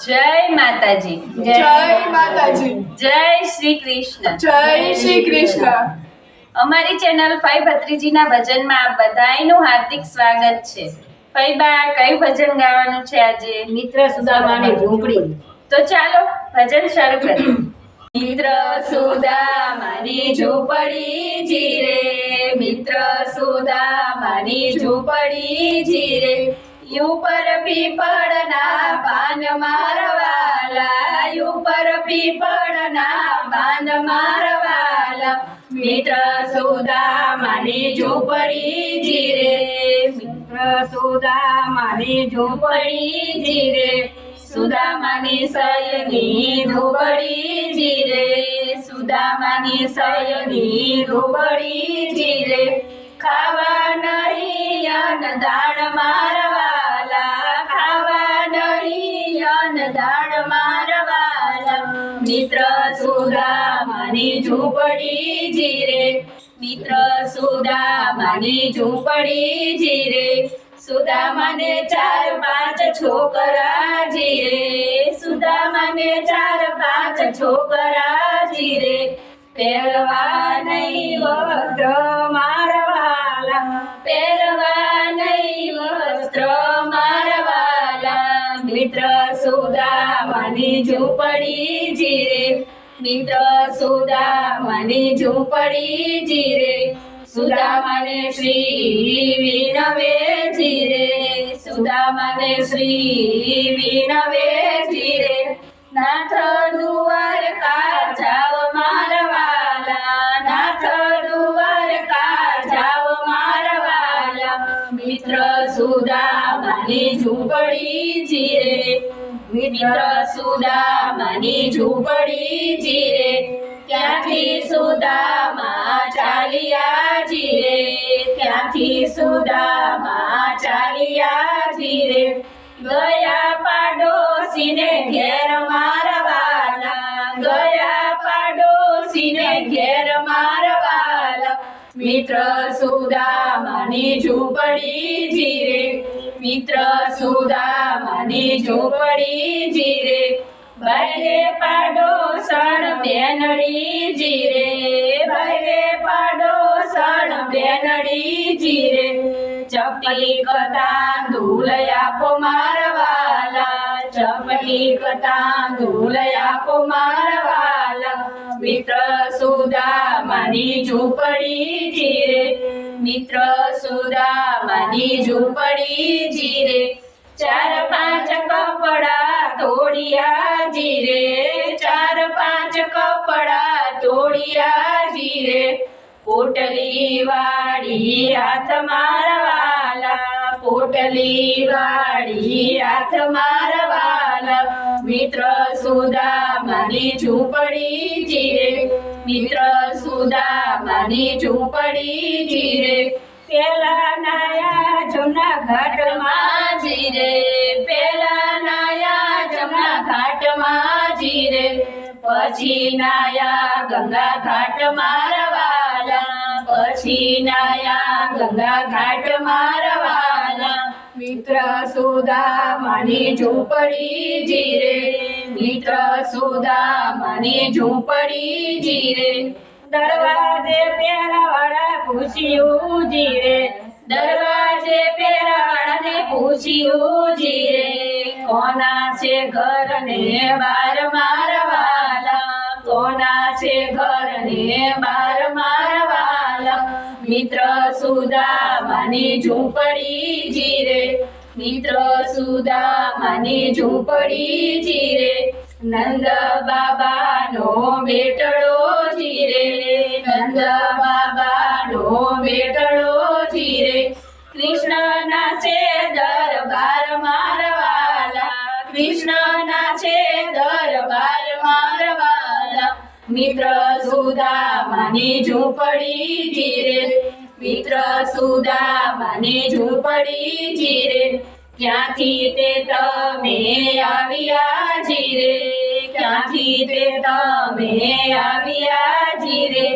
જય માતાજી. જય માતાજી. જય શ્રી કૃષ્ણ. જય શ્રી કૃષ્ણ. અમારી ચેનલ ફાઈ ભત્રીજીના ભજનમાં આપ બધાનું હાર્દિક સ્વાગત છે. ફઈબા કયું ભજન ગાવાનું છે આજે? મિત્ર સુદામાની ઝૂંપડી. તો ચાલો ભજન શરૂ કરીએ. મિત્ર સુદામાની ઝૂંપડી જીરે મિત્ર સુદામાની ઝૂંપડી જીરે ઉપર પીપળના પાન મારવાલા ઉપર પીપળના પાન મારવાલા. મિત્ર સુદામાની ઝૂંપડી જીરે, મિત્ર સુદામાની ઝૂંપડી જીરે સુદામાની સયની ધોબડી જીરે સુદામાની સયની ધોબડી જીરે. ખાવા નહીં અન મિત્ર સુદામાની ઝૂંપડી જીરે. મિત્ર સુદામાની ઝૂંપડી જીરે. સુદામાને ચાર, પાંચ છોકરા જીરે. સુદામાને ચાર, પાંચ છોકરા જીરે. પહેરવા નહીં વસ્ત્ર મારવાલા. પહેરવા નહીં વસ્ત્ર સુદામાની ઝૂંપડી જીરે. મિત્ર સુદામાની ઝૂંપડી જીરે. સુદામાને શ્રી વિનવે જીરે. સુદામાને શ્રી વિનવે જીરે. નાથ દ્વારકા જાવ મારવાલા. નાથ દ્વારકા જાવ મારવાલા. મિત્ર સુદામાની ઝૂંપડી જીરે. મિત્ર સુદામાની ઝૂંપડી જીરે ત્યાંથી સુદામા ચાલ્યા જીરે ત્યાંથી સુદામા ચાલ્યા જીરે ગયા પાડોશીને ઘેર મારવાલા ગયા પાડોશીને ઘેર મારવાના. મિત્ર સુદામાની ઝૂંપડી જીરે મિત્ર સુદામાની ઝૂંપડી જીરે. બહેરે પાડો સણ બેનડી જીરે. બહેરે પાડો સણ બેનડી જીરે. ચપટી કતા ધૂલ આપો મારવાલા ચપટી કતા ધૂલ આપો મારવાલા મિત્ર સુદામાની ઝૂંપડી જીરે. મિત્ર સુદામાની ઝૂંપડી જીરે. ચાર પાંચ કપડા તોડિયા જીરે. ચાર પાંચ કપડા તોડિયા જીરે. પોટલી વાળી હાથ મારવાલા, પોટલી વાળી હાથ મારવાલા મિત્ર સુદામાની ઝૂંપડી જીરે. મિત્ર સુદામાની ઝૂંપડી જીરે. પેલા નાયા જમના ઘાટમાં જીરે. પેલા નાયા જમના ઘાટમાં જીરે. પછી નાયા ગંગા ઘાટ મારવાલા પછી નાયા ગંગા ઘાટ મારવાલા મિત્ર સુદામાની ઝૂંપડી જીરે. મિત્ર સુદામાની ઝૂંપડી જીરે. દરવાજે પેરાવાળા પૂછ્યું જીરે. દરવાજે પેરાવાળાને પૂછ્યું જીરે. કોના છે ઘર ને બાર મારવાલા? કોના છે ઘર ને બાર મારવાલા? મિત્ર સુદામાની ઝૂંપડી જીરે. મિત્ર સુદામાની ઝૂંપડી જીરે. નંદ બાબાનો બેટડો જીરે. નંદ બાબાનો બેટડો જીરે. કૃષ્ણના મિત્ર સુદામાની ઝૂંપડી જીરે મિત્ર સુદામાની ઝૂંપડી જીરે ક્યાંથી તે તમે આવ્યા જીરે ક્યાંથી તે તમે આવ્યા જીરે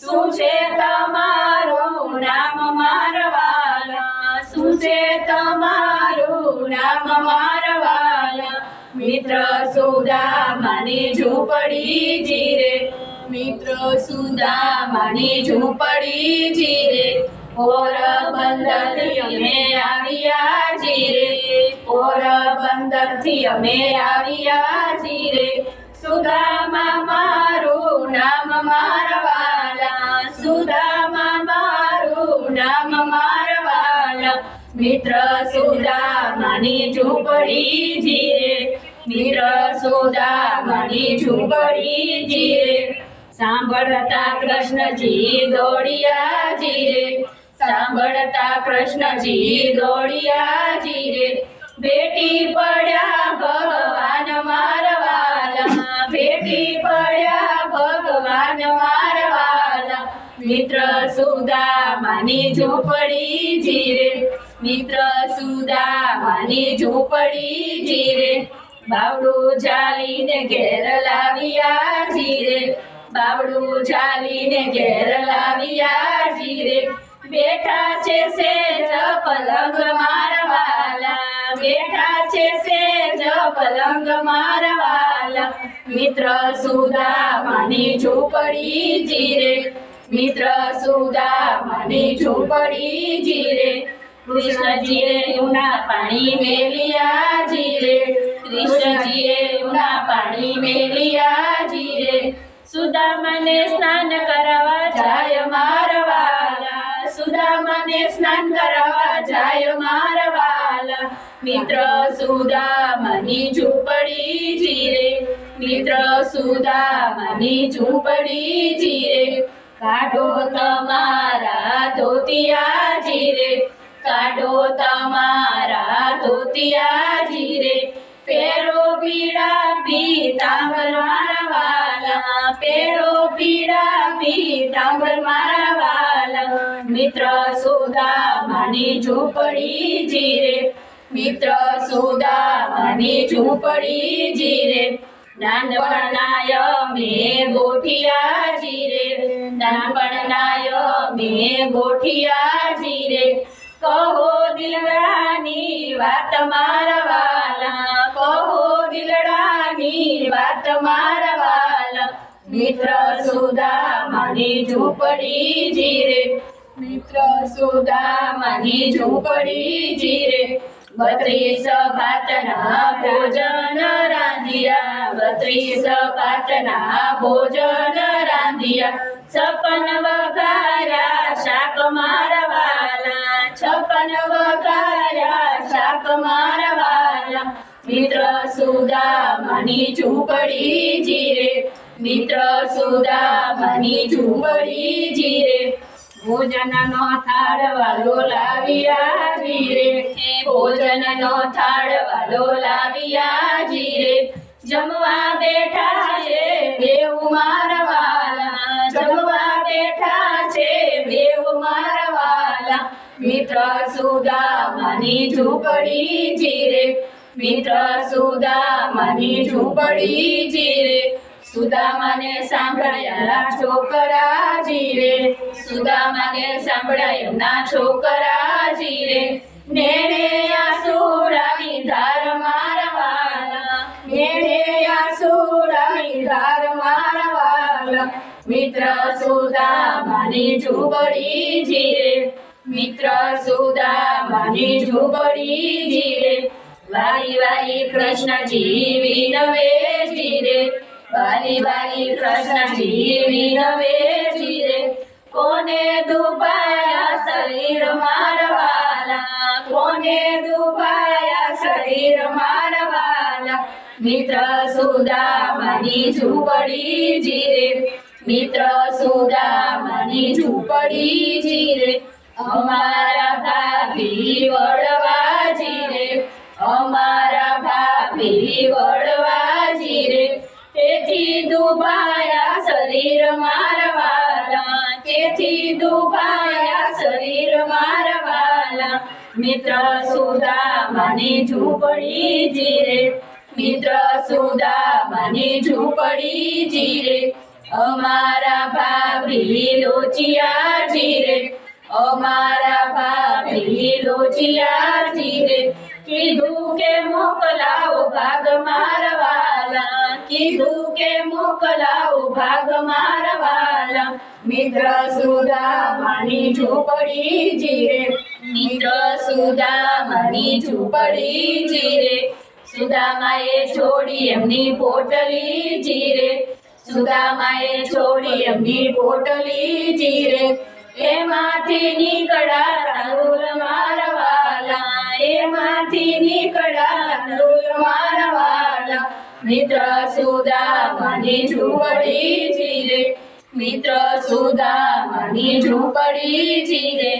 શું છે તમારું નામ મારવાલા? શું છે તમારું નામ મારવાલા? મિત્ર સુદામાની ઝૂંપડી જીરે. મિત્ર સુદામાની ઝૂંપડી જીરે. પોરબંદરથી અમે આવ્યા જીરે. પોરબંદરથી અમે આવ્યા જીરે. સુદામા મારું નામ મારવાલા મિત્ર સુદામાની ઝૂંપડી જીરે મિત્ર સુદામાની ઝૂંપડી જીરે સાંભળતા કૃષ્ણજી દોડિયા જીરે સાંભળતા કૃષ્ણજી દોડિયા જીરે બેટી પડ્યા ભગવાન મારવાલા બેટી પડ્યા મિત્ર સુદામાની ઝૂંપડી જીરે. મિત્ર સુદામાની ઝૂંપડી જીરે. બાવડું ચાલીને ઘેર લાવ્યા જીરે. બાવડું ચાલીને ઘેર લાવ્યા જીરે. બેઠા છે સેજ પલંગ મારવાલા. બેઠા છે સેજ પલંગ મારવાલા. મિત્ર સુદામાની ઝૂંપડી જીરે. મિત્ર સુદામાની ઝૂંપડી જીરે. કૃષ્ણજીએ ઉના પાણી મેલિયા જીરે. કૃષ્ણજીએ ઉના પાણી મેલિયા જીરે. સુદામાને સ્નાન કરાવવા જાય મારવાલા સુદામાને સ્નાન કરાવવા જાય મારવાલા મિત્ર સુદામાની ઝૂંપડી જીરે. મિત્ર સુદામાની ઝૂંપડી જીરે. કાઢો તમારા ધોતિયા જીરે, કાઢો તમારા ધોતિયા જીરે. પેરો પીડા પીતાંબર મારા વાલા પેરો પીડા પીતાંબર મારા વાલા. મિત્ર સુદામાની ઝૂંપડી જીરે, મિત્ર સુદામાની ઝૂંપડી જીરે. નાનપણનાય મેં ગોઠિયા જીરે, નાનપણનાય મેં ગોઠિયા જીરે. કહો દિલડાની વાત મારા વાલા કહો દિલડાની વાત મારા વાલા મિત્ર સુદામાની ઝૂંપડી જીરે, મિત્ર સુદામાની ઝૂંપડી જીરે. બત્રીસ ભાતના ભોજન રાંધિયા બત્રીસ ભાતના ભોજન રાંધિયા છપ્પન વઘાર્યા શાક મારવાલા છપ્પન વઘાર્યા શાક મારવાલા મિત્ર સુદામાની ઝૂંપડી જીરે મિત્ર સુદામાની ઝૂંપડી જીરે ભોજનનો થાળ વાલો લાવ્યા જીરે ભોજનનો થાળ વાલો લાવ્યા જીરે જમવા બેઠા છે દેવ મારવાલા. જમવા બેઠા છે દેવ મારવાલા. મિત્ર સુદામાની ઝૂંપડી જીરે. મિત્ર સુદામાની ઝૂંપડી જીરે. સુદામાને સાંભળ્યા છોકરા જીરે સુદામાને સાંભળાય ના છોકરા જીરે નેણે આસુરાની ધાર મારવાલા નેણે ધાર મારવાલા મિત્ર સુદામાની ઝુંબડી જીરે મિત્ર સુદામાની ઝુંબડી જીરે વારી વારી કૃષ્ણજી વિનવે જીરે વારી કૃષ્ણજી વિનવે જીરે કોને દુબાયા શરીર મારવાલા? કોને દુબાયા શરીર મારવાલા? મિત્ર સુદામાની ઝૂંપડી જીરે મિત્ર સુદામાની ઝૂંપડી જીરે અમારા ભાભી વડવા જીરે અમારા ભાભી જીરે દુબાયા શરીર મારવાલા. તેથી દુબાયા શરીર મારવાલા. મિત્ર સુદામાની ઝૂંપડી જીરે. મિત્ર સુદામાની ઝૂંપડી જીરે. અમારા ભાભી લોચિયા જીરે. અમારા ભાભી લોચિયા જીરે. કીધું કે મોકલાવો ભાગ મારા વાલા કીધું કે મોકલાવ ભાગ મારા વાલા. મિત્ર સુદામાની ઝૂંપડી જીરે. મિત્ર સુદામાની ઝૂંપડી જીરે. સુદામાએ છોડી એમની પોટલી જીરે. સુદામાએ છોડી એમની પોટલી જીરે. એમાંથી નીકળ્યા મિત્ર સુદામાની ઝૂંપડી જીરે મિત્ર સુદામાની ઝૂંપડી જીરે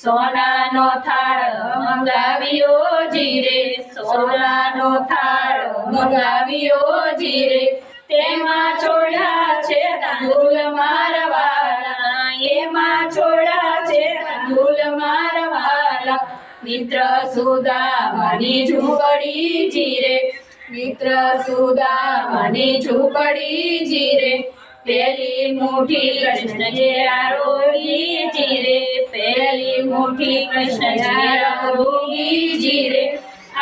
સોનાનો થાળ મંગાવ્યો જીરે સોનાનો થાળ મંગાવ્યો જીરે તેમાં છોડ્યા છે તાંદુલ મારવાલા. એમાં છોડ્યા છે તાંદુલ મારવાલા. મિત્ર સુદામાની ઝૂંપડી જીરે મિત્ર સુદામાની ઝૂંપડી જીરે પેલી મુઠી કૃષ્ણ જે આરોગી જીરે પેલી મુઠી કૃષ્ણ જે આરોગી જીરે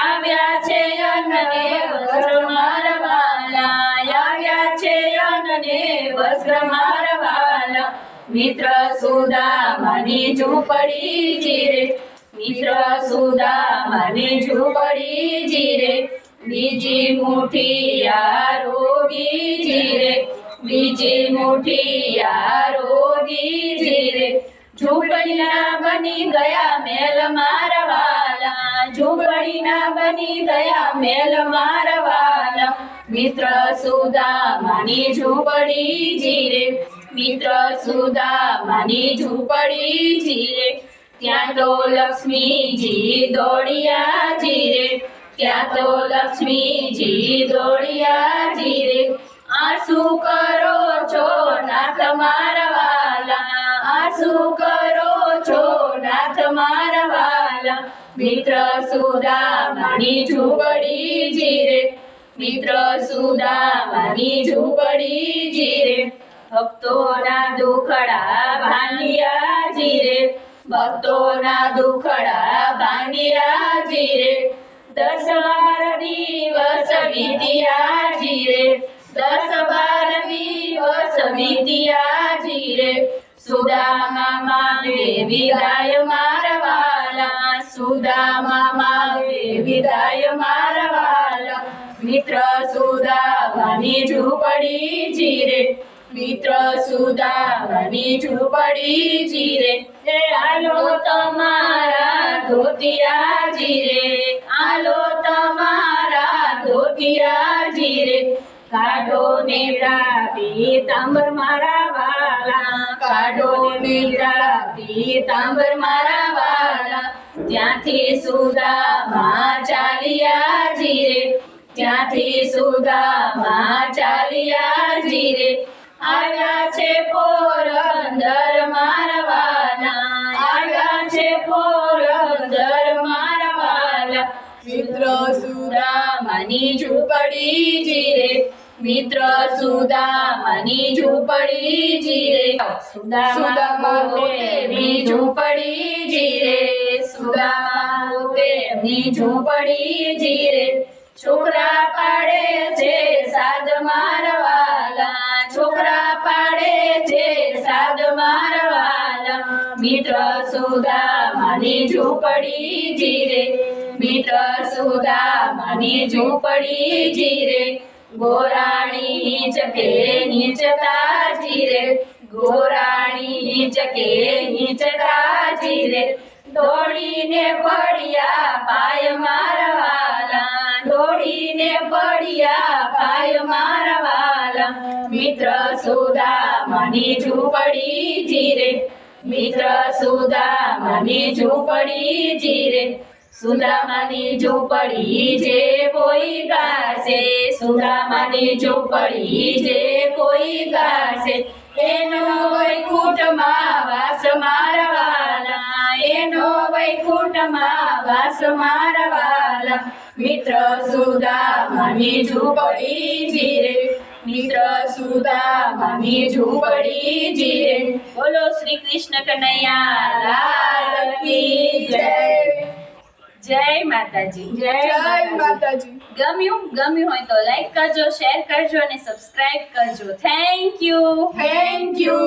આવ્યા છે અનને વસ્ત્ર મારવાલા. આવ્યા છે અનને વસ્ત્ર મારવાલા. મિત્ર સુદામાની ઝૂંપડી જીરે મિત્ર સુદામાની ઝૂંપડી જીરે બીજી મુઠી યારો, બીજી જીરે બીજી મુઠ્ઠી બીજી રે. ઝૂંપડીના બની ગયા મેલ મારવાલા ઝૂંપડીના બની ગયા મેલ મારવાલા મિત્ર સુદામાની ઝૂંપડી જીરે. મિત્ર સુદામાની ઝૂંપડી જીરે. ત્યાં તો લક્ષ્મીજી દોડિયા જીરે. ત્યાં તો લક્ષ્મીજી દોડિયા જીરે આંસુ કરો છો નાથ મારા વાલા? આંસુ કરો છો નાથ મારા વાલા? મિત્ર સુદામાની ઝૂંપડી જીરે મિત્ર સુદામાની ઝૂંપડી જીરે ભક્તોના દુખડા ભાંગ્યા જીરે ભક્તોના દુખડા ભાંગ્યા જીરે દસ બાર દિવસ વીત્યા જીરે દસ બાર દિવસ વીત્યા જીરે સુદામા માવે વિદાય મારવાલા. સુદામા માવે વિદાય મારવાલા. મિત્ર સુદામાની ઝૂંપડી જીરે મિત્ર સુદામની ઝૂંપડી જીરે. એ આલો તમારા ધોતિયા જીરે. આલો તમારા ધોતિયા જીરે. કાઢો નેવડા તાંબર મારા વાલા. કાઢો નેવડા તાંબર મારા વાલા. ત્યાંથી સુદામા ચાલ્યા જીરે. ત્યાંથી સુદામા ચાલ્યા જીરે. આવ્યા છે પોરંદર મારવાના આવ્યા છે પોરંદર મારવાલા મિત્ર સુદામાની ઝૂંપડી જીરે મિત્ર સુદામાની ઝૂંપડી જીરે. સુદામા પોતેની ઝૂંપડી જીરે. સુદામા પોતેની ઝૂંપડી જીરે. છોકરા પાડે છે સાદ મારવાલા. છોકરા પાડે છે સાદ મારવાલા. મિત્ર સુદામાની ઝૂંપડી જીરે. મિત્ર સુદામાની ઝૂંપડી જીરે. ગોરાણી ચકે નીચતા જીરે. ગોરાણી ચકે નીચતા જીરે. દોડીને પડ્યા પાય મારવાલા દોડીને પડ્યા પાય મારવાલા મિત્ર સુદામાની ઝૂંપડી જીરે. મિત્ર સુદામાની ઝૂંપડી જીરે. સુદામાની ઝૂંપડી જે કોઈ ગાશે. સુદામાની ઝૂંપડી જે કોઈ ગાશે. એનો વૈકુંઠમાં વાસ મારવાલા એનો વૈકુંઠમાં વાસ મારવાલા. મિત્ર સુદામાની ઝૂંપડી જીરે. મિત્ર સુદામાની ઝૂંપડી જીરે. બોલો શ્રી કૃષ્ણ કનૈયા લાલ કી જય. જય માતાજી જય. માતાજી. ગમ્યું ગમ્યું હોય તો લાઈક કરજો શેર કરજો અને સબસ્ક્રાઇબ કરજો. Thank you thank you